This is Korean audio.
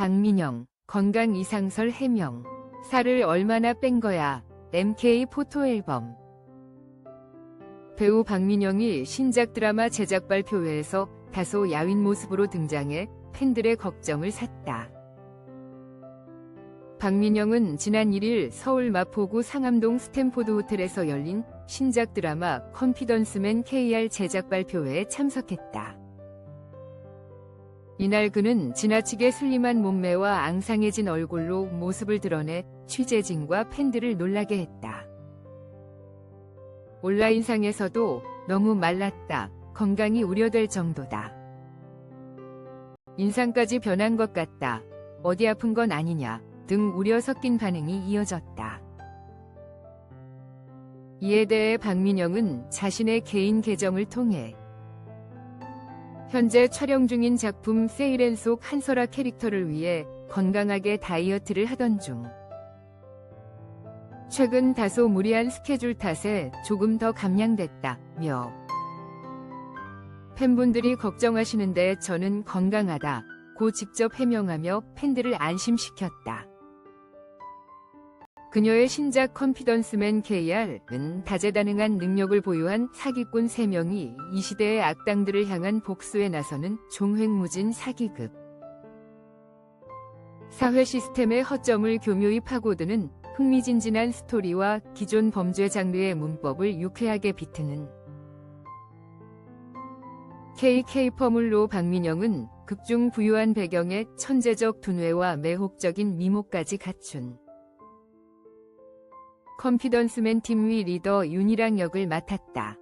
박민영, 건강 이상설 해명. 살을 얼마나 뺀 거야. MK 포토 앨범. 배우 박민영이 신작 드라마 제작 발표회에서 다소 야윈 모습으로 등장해 팬들의 걱정을 샀다. 박민영은 지난 1일 서울 마포구 상암동 스탠포드 호텔에서 열린 신작 드라마 컨피던스맨 KR 제작 발표회에 참석했다. 이날 그는 지나치게 슬림한 몸매와 앙상해진 얼굴로 모습을 드러내 취재진과 팬들을 놀라게 했다. 온라인상에서도 너무 말랐다. 건강이 우려될 정도다. 인상까지 변한 것 같다. 어디 아픈 건 아니냐 등 우려 섞인 반응이 이어졌다. 이에 대해 박민영은 자신의 개인 계정을 통해 현재 촬영 중인 작품 세이렌 속 한설아 캐릭터를 위해 건강하게 다이어트를 하던 중. 최근 다소 무리한 스케줄 탓에 조금 더 감량됐다며. 팬분들이 걱정하시는데 저는 건강하다. 고 직접 해명하며 팬들을 안심시켰다. 그녀의 신작 컨피던스맨 KR은 다재다능한 능력을 보유한 사기꾼 3명이 이 시대의 악당들을 향한 복수에 나서는 종횡무진 사기급. 사회 시스템의 허점을 교묘히 파고드는 흥미진진한 스토리와 기존 범죄 장르의 문법을 유쾌하게 비트는 KK 퍼물로 박민영은 극중 부유한 배경에 천재적 두뇌와 매혹적인 미모까지 갖춘 컨피던스맨 팀 위 리더 윤희랑 역을 맡았다.